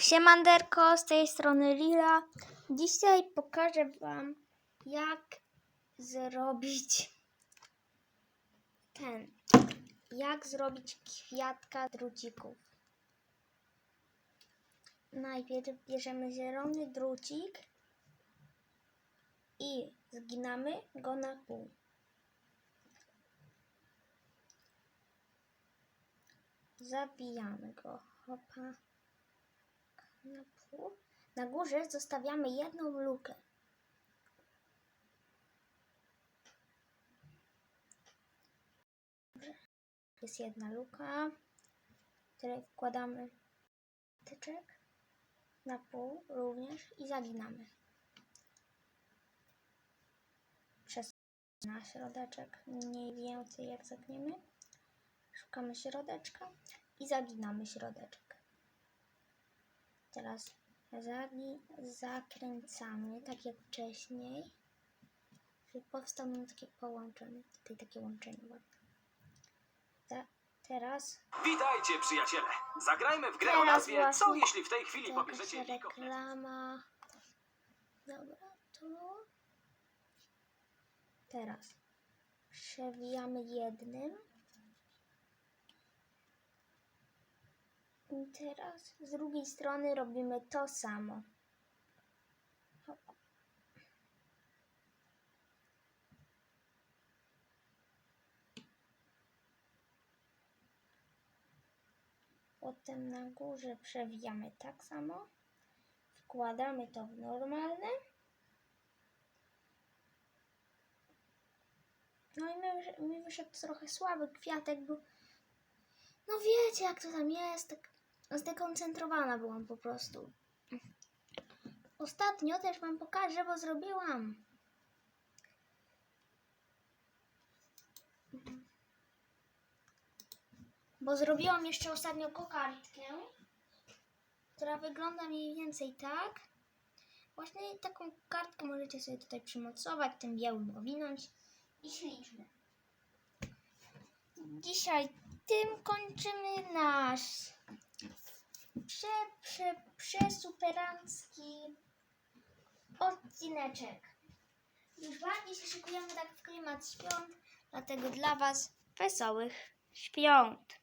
Siemanderko, z tej strony Lila. Dzisiaj pokażę Wam, jak zrobić ten, jak zrobić kwiatka drucików. Najpierw bierzemy zielony drucik i zginamy go na pół. Zabijamy go. Hopa na pół. Na górze zostawiamy jedną lukę. Jest jedna luka, w której wkładamy tyczek na pół również i zaginamy. Przez na środeczek mniej więcej jak zagniemy. Szukamy środeczka i zaginamy środeczek. Teraz zakręcamy, tak jak wcześniej. Żeby powstało nam takie połączenie. Tutaj takie łączenie ładne. Ta, teraz Witajcie, przyjaciele! Zagrajmy w grę Teraz o nazwie Co jeśli w tej chwili pobierzecie Liko? reklama. Dobra, to teraz przewijamy jednym. I teraz z drugiej strony robimy to samo. Potem na górze przewijamy tak samo. Wkładamy to w normalne. No i mi, mi wyszedł trochę słaby kwiatek, bo no wiecie jak to tam jest, tak zdekoncentrowana byłam po prostu. Ostatnio też wam pokażę, bo zrobiłam. Bo zrobiłam jeszcze ostatnio kokardkę, która wygląda mniej więcej tak. Właśnie taką kartkę możecie sobie tutaj przymocować, tym białym owinąć i śliczne. Dzisiaj tym kończymy nasz prze, prze, przesuperancki odcineczek. Już bardziej się szykujemy tak w klimat świąt, dlatego dla Was wesołych świąt.